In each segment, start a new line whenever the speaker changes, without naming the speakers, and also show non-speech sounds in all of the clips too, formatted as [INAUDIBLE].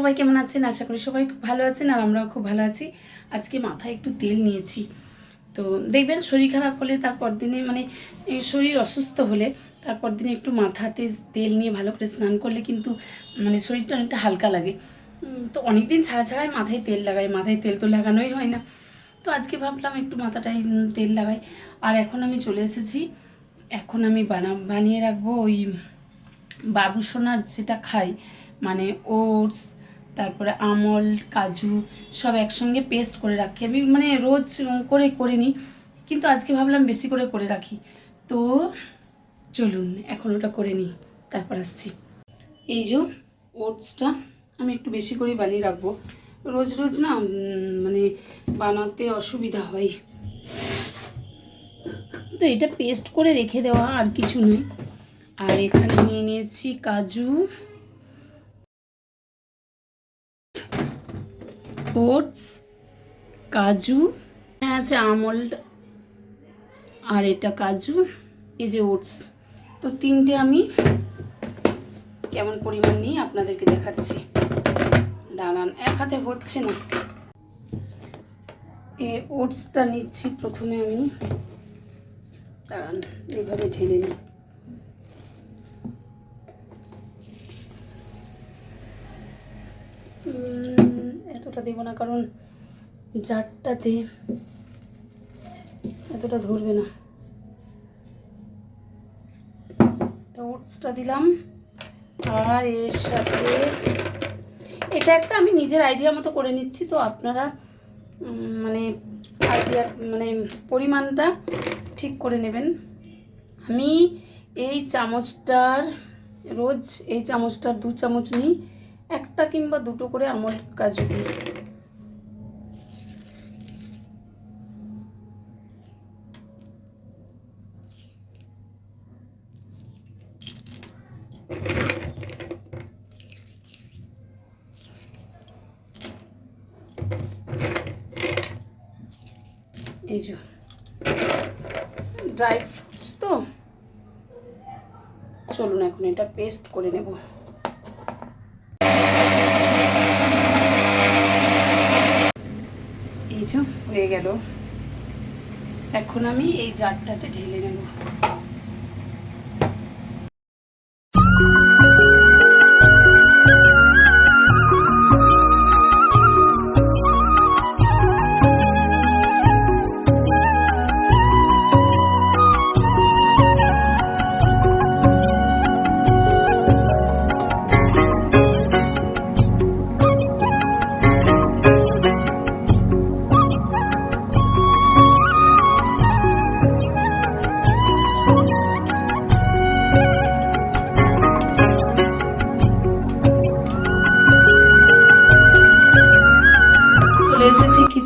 সবাই কেমন আছেন? আশা করি সবাই খুব ভালো আছেন আর আমরাও খুব ভালো আছি। আজকে মাথায় একটু তেল নিয়েছি। তো দেখবেন শরীর খারাপ হলে তারপর দিনে মানে শরীর অসুস্থ হলে তারপর দিনে একটু মাথাতে তেল নিয়ে ভালো করে স্নান করলে কিন্তু মানে শরীরটা অনেকটা হালকা লাগে। তো অনেক দিন ছাড়া ছাড়াই মাথায় তেল লাগাই মাথায় তেল তো লাগানোই হয় না। তো আজকে ভাবলাম একটু মাথাটায় উম, তেল লাগাই। আর এখন আমি চলে এসেছি। এখন আমি বানা বানিয়ে রাখব ওই বাবু সোনার যেটা খাই মানে ওটস তারপরে আমল, কাজু সব একসঙ্গে পেস্ট করে রাখি। আমি মানে রোজ করে করে নিই কিন্তু আজকে ভাবলাম বেশি করে করে রাখি। তো চলুন, এখন ওটা করে নিই, তারপর আসছি। এই যে ওটসটা আমি একটু বেশি করে বানিয়ে রাখব। রোজ রোজ না মানে বানাতে অসুবিধা হয়। তো এটা পেস্ট করে রেখে দেওয়া আর কিছু নয়। আর এখানে নিয়ে নিয়েছি কাজু। ওটস, কাজু, এখানে আছে আমল্ড, আর এটা কাজু, এই যে ওটস। তো তিনটে আমি কেমন পরিমাণ নিয়ে আপনাদেরকে দেখাচ্ছি। দাঁড়ান, এক হাতে হচ্ছে না। এ ওটসটা নিচ্ছি প্রথমে আমি। দাঁড়ান, এইভাবে ঢেলে নিই। এতটা দেবো না, কারণ জারটাতে এতটা ধরবে না। তো ওটসটা দিলাম, আর এর সাথে এটা একটা আমি নিজের আইডিয়া মতো করে নিচ্ছি, তো আপনারা মানে আইডিয়া মানে পরিমাণটা ঠিক করে নেবেন। আমি এই চামচটার, রোজ এই চামচটার দু চামচ নিই, একটা কিংবা দুটো করে আমল কাজু দিই। এই যে। ড্রাই ফ্রুটস তো। চলুন এখন এটা পেস্ট করে নেব। এই হয়ে গেল। এখন আমি এই জারটাতে ঢেলে নেব।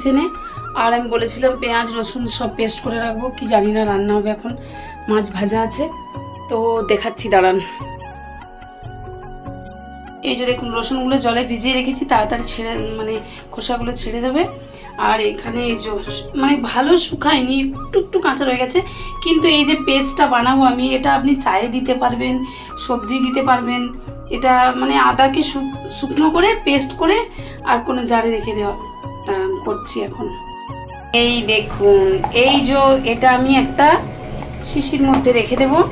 কিচেনে আর আমি বলেছিলাম পেঁয়াজ, রসুন সব পেস্ট করে রাখব। কি জানি না রান্না হবে এখন। মাছ ভাজা আছে। তো দেখাচ্ছি, দাঁড়ান। এই যে দেখুন, রসুনগুলো জলে ভিজিয়ে রেখেছি, তাড়াতাড়ি ছেড়ে মানে খোসাগুলো ছেড়ে যাবে। আর এখানে এই যে মানে ভালো শুকায়নি, একটু একটু কাঁচা রয়ে গেছে। কিন্তু এই যে পেস্টটা বানাবো আমি, এটা আপনি চায়ে দিতে পারবেন, সবজি দিতে পারবেন। এটা মানে আদাকে শুকনো করে পেস্ট করে আর কোনো জারে রেখে দেওয়া। করছি এখন। এই দেখুন, এই যে এটা আমি একটা শিশির মধ্যে রেখে দেব।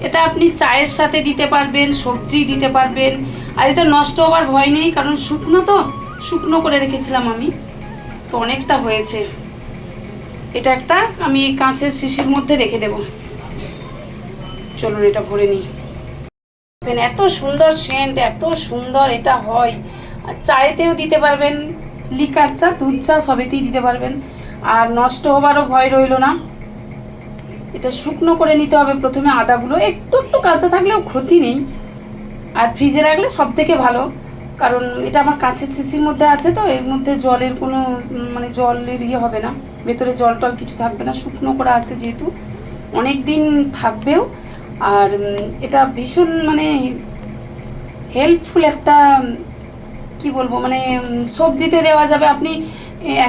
এটা আপনি চায়ের সাথে দিতে পারবেন, সবজি দিতে পারবেন। আর এটা নষ্ট হওয়ার ভয় নেই, কারণ শুকনো তো, শুকনো করে রেখেছিলাম আমি। তো অনেকটা হয়েছে। এটা একটা আমি কাঁচের শিশির মধ্যে রেখে দেব। চলুন এটা ভরে নিই। এত সুন্দর সেন্ট, এত সুন্দর এটা হয়। আর চায়েতেও দিতে পারবেন। লিকার চা, দুধ চা সবেতেই দিতে পারবেন। আর নষ্ট হবারও ভয় রইল না। এটা শুকনো করে নিতে হবে প্রথমে আদাগুলো। একটু একটু কাঁচা থাকলেও ক্ষতি নেই। আর ফ্রিজে রাখলে সব থেকে ভালো। কারণ এটা আমার কাঁচের শিশির মধ্যে আছে তো, এর মধ্যে জলের কোনো মানে জলের ইয়ে হবে না। ভেতরে জল টল কিছু থাকবে না। শুকনো করা আছে যেহেতু। অনেক দিন থাকবেও। আর এটা ভীষণ মানে হেল্পফুল একটা কি বলব মানে সবজিতে দেওয়া যাবে। আপনি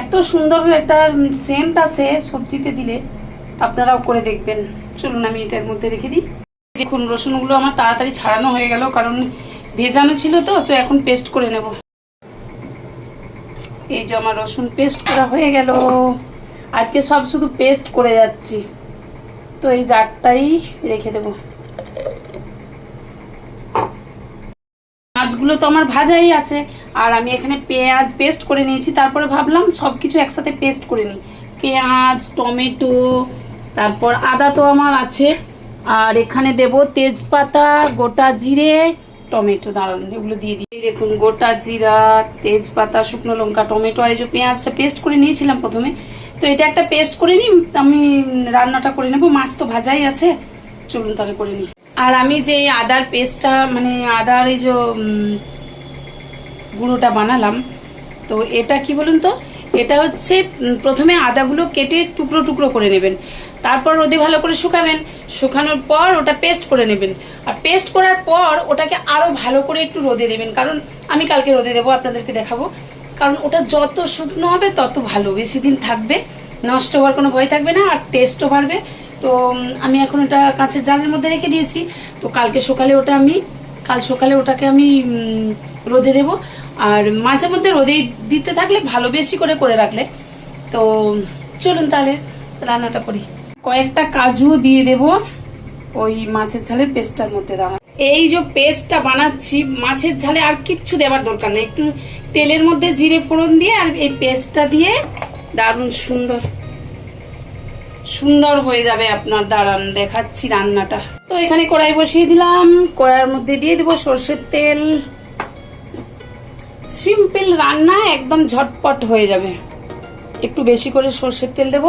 এত সুন্দর একটা সেন্ট আছে, সবজিতে দিলে আপনারাও করে দেখবেন। চলুন, আমি এটার মধ্যে রেখে দিই। দেখুন, রসুনগুলো আমার তাড়াতাড়ি ছাড়ানো হয়ে গেল, কারণ ভেজানো ছিল তো তো এখন পেস্ট করে নেব। এই যে আমার রসুন পেস্ট করা হয়ে গেল। আজকে সব শুধু পেস্ট করে যাচ্ছি। তো এই জারটাই রেখে দেবো। মাছগুলো তো আমার ভাজাই আছে। আর আমি এখানে পেঁয়াজ পেস্ট করে নিয়েছি। তারপরে ভাবলাম সব কিছু একসাথে পেস্ট করে নিই। পেঁয়াজ, টমেটো, তারপর আদা তো আমার আছে। আর এখানে দেব তেজপাতা, গোটা জিরে, টমেটো দাঁড়ান এগুলো দিয়ে দিই। দেখুন, গোটা জিরা, তেজপাতা, শুকনো লঙ্কা, টমেটো, আর এই যে পেঁয়াজটা পেস্ট করে নিয়েছিলাম প্রথমে। তো এটা একটা পেস্ট করে নিই, আমি রান্নাটা করে নেব। মাছ তো ভাজাই আছে। চলুন তাহলে করে নিই। আর আমি যে আদার পেস্টটা মানে আদার এই যে গুঁড়োটা বানালাম, তো এটা কি বলুন তো? এটা হচ্ছে প্রথমে আদাগুলো কেটে টুকরো টুকরো করে নেবেন। তারপর রোদে ভালো করে শুকাবেন। শুকানোর পর ওটা পেস্ট করে নেবেন। আর পেস্ট করার পর ওটাকে আরও ভালো করে একটু রোদে দেবেন। কারণ আমি কালকে রোদে দেবো, আপনাদেরকে দেখাবো। কারণ ওটা যত শুকনো হবে তত ভালো। বেশি দিন থাকবে, নষ্ট হওয়ার কোনো ভয় থাকবে না, আর টেস্টও বাড়বে। তো আমি এখন ওটা কাঁচের জালের মধ্যে রেখে দিয়েছি। তো কালকে সকালে ওটা আমি, কাল সকালে ওটাকে আমি রোদে দেব। আর মাঝে মধ্যে রোদে দিতে থাকলে ভালো, বেশি করে করে রাখলে। তো, চলুন তাহলে রান্নাটা করি। কয়েকটা কাজুও দিয়ে দেব ওই মাছের ঝালের পেস্টটার মধ্যে দাঁড়া এই যে পেস্টটা বানাচ্ছি, মাছের ঝালে আর কিচ্ছু দেওয়ার দরকার নেই। একটু তেলের মধ্যে জিরে ফোড়ন দিয়ে আর এই পেস্টটা দিয়ে দারুণ সুন্দর সুন্দর হয়ে যাবে আপনার দাঁড়ান, দেখাচ্ছি রান্নাটা। তো এখানে কড়াই বসিয়ে দিলাম, কড়াইয়ের মধ্যে দিয়ে দিব সর্ষের তেল। সিম্পল রান্না, একদম ঝটপট হয়ে যাবে। একটু বেশি করে সর্ষের তেল দেব।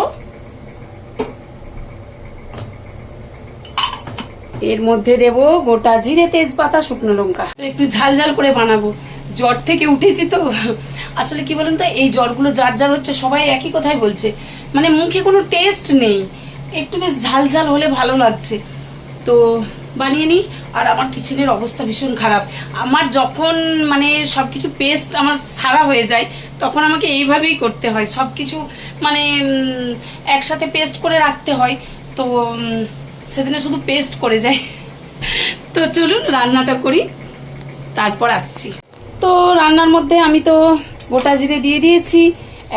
এর মধ্যে দেব গোটা জিরে, তেজপাতা, শুকনো লঙ্কা। একটু ঝাল ঝাল করে বানাবো। জ্বর থেকে উঠেছি তো। আসলে কি বলুন তো, এই জ্বরগুলো যার যার হচ্ছে, সবাই একই কথাই বলছে। মানে মুখে কোনো টেস্ট নেই। একটু বেশ ঝাল ঝাল হলে ভালো লাগছে। তো বানিয়ে নিই, আর আমার কিচেনের অবস্থা ভীষণ খারাপ। আমার যখন মানে সব কিছু পেস্ট আমার সারা হয়ে যায়, তখন আমাকে এইভাবেই করতে হয়। সব কিছু মানে একসাথে পেস্ট করে রাখতে হয়। তো সেদিনে শুধু পেস্ট করে যায়। তো চলুন, রান্নাটা করি। তারপর আসছি। তো রান্নার মধ্যে আমি তো গোটা জিরে দিয়ে দিয়েছি।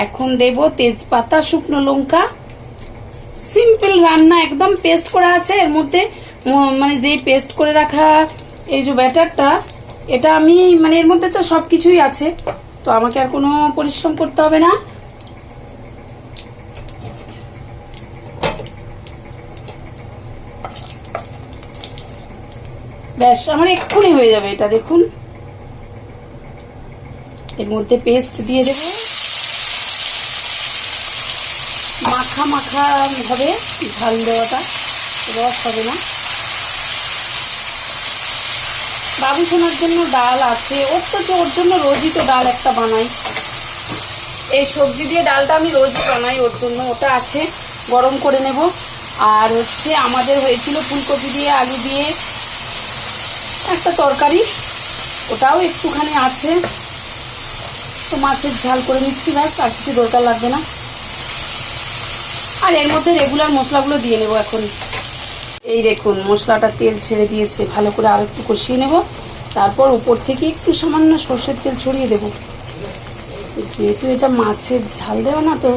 এখন দেব তেজপাতা, শুকনো লঙ্কা। সিম্পল রান্না, একদম পেস্ট করা আছে। এর মধ্যে মানে যেই পেস্ট করে রাখা এই যে ব্যাটারটা, এটা আমি মানে এর মধ্যে তো সব কিছুই আছে। তো আমাকে আর কোনো পরিশ্রম করতে হবে না। ব্যাস, আমার এক্ষুনি হয়ে যাবে এটা, দেখুন। এর মধ্যে পেস্ট দিয়ে দেব। মাখা মাখা হবে ঝাল দেওয়াটা রস হবে না। বাবু সোনার জন্য ডাল আছে, ওর তো ওর জন্য রোজই তো ডাল একটা বানাই। এই সবজি দিয়ে ডালটা আমি রোজই বানাই, ওর জন্য ওটা আছে, গরম করে নেব। আর হচ্ছে আমাদের হয়েছিল ফুলকপি দিয়ে, আলু দিয়ে একটা তরকারি, ওটাও একটুখানি আছে। তো মাছের ঝাল করে নিচ্ছি, ব্যাস, আর কিছু দরকার লাগবে না। আর এর মধ্যে রেগুলার মশলাগুলো দিয়ে নেব এখন। এই দেখুন, মশলাটা তেল ছেড়ে দিয়েছে। ভালো করে আর একটু কষিয়ে নেব। তারপর উপর থেকে একটু সামান্য সর্ষের তেল ছড়িয়ে দেব। যেহেতু এটা মাছের ঝাল দেওয়া না তো,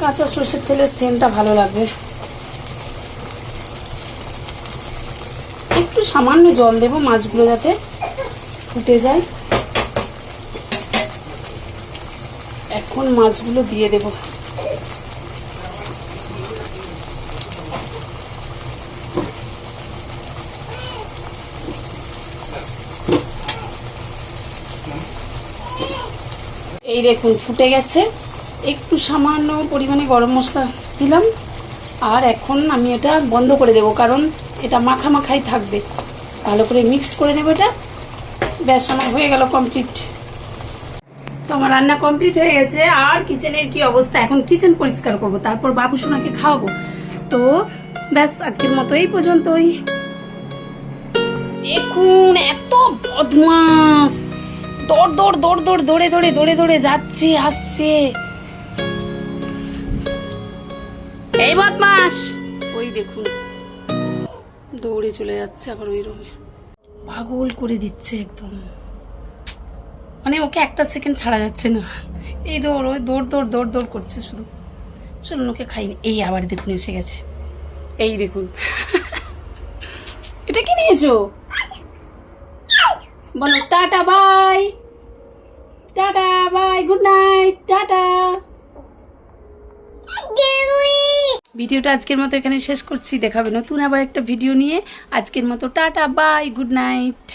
কাঁচা সর্ষের তেলের সেন্টটা ভালো লাগবে। একটু সামান্য জল দেব মাছগুলো যাতে ফুটে যায়। এখন মাছগুলো দিয়ে দেব। এই দেখুন, ফুটে গেছে। একটু সামান্য পরিমাণে গরম মশলা দিলাম। আর এখন আমি এটা বন্ধ করে দেব, কারণ এটা মাখা মাখাই থাকবে। ভালো করে মিক্সড করে নেব এটা। ব্যাস, আমার হয়ে গেল কমপ্লিট তো আমার রান্না কমপ্লিট হয়ে গেছে। আর কিচেনের কি অবস্থা? এখন কিচেন পরিষ্কার করব, তারপর বাবু সোনাকে খাওয়াবো। তো ব্যাস, আজকের মতো এই পর্যন্তই। দেখুন, এত বদমাস দৌড় দৌড় দৌড় দৌড়, দৌড়ে দৌড়ে দৌড়ে দৌড়ে যাচ্ছে আসছে এই বদমাস! ওই দেখুন। দৌড়ে চলে যাচ্ছে আবার ওই রুমে। পাগল করে দিচ্ছে একদম। মানে ওকে একটা সেকেন্ড ছাড়া যাচ্ছে না। এই দৌড়, ওই দৌড় দৌড় দৌড় দৌড় করছে শুধু। চলুন ওকে খাইনি এই আবার দেখুন এসে গেছে। এই দেখুন। [LAUGHS] এটা কি নিয়েছো? বলো, tata, bye. Tata, bye, good night, tata. ভিডিওটা আজকের মতো এখানে শেষ করছি। দেখাবে নতুন আবার একটা ভিডিও নিয়ে। আজকের মতো টাটা, বাই, গুড নাইট।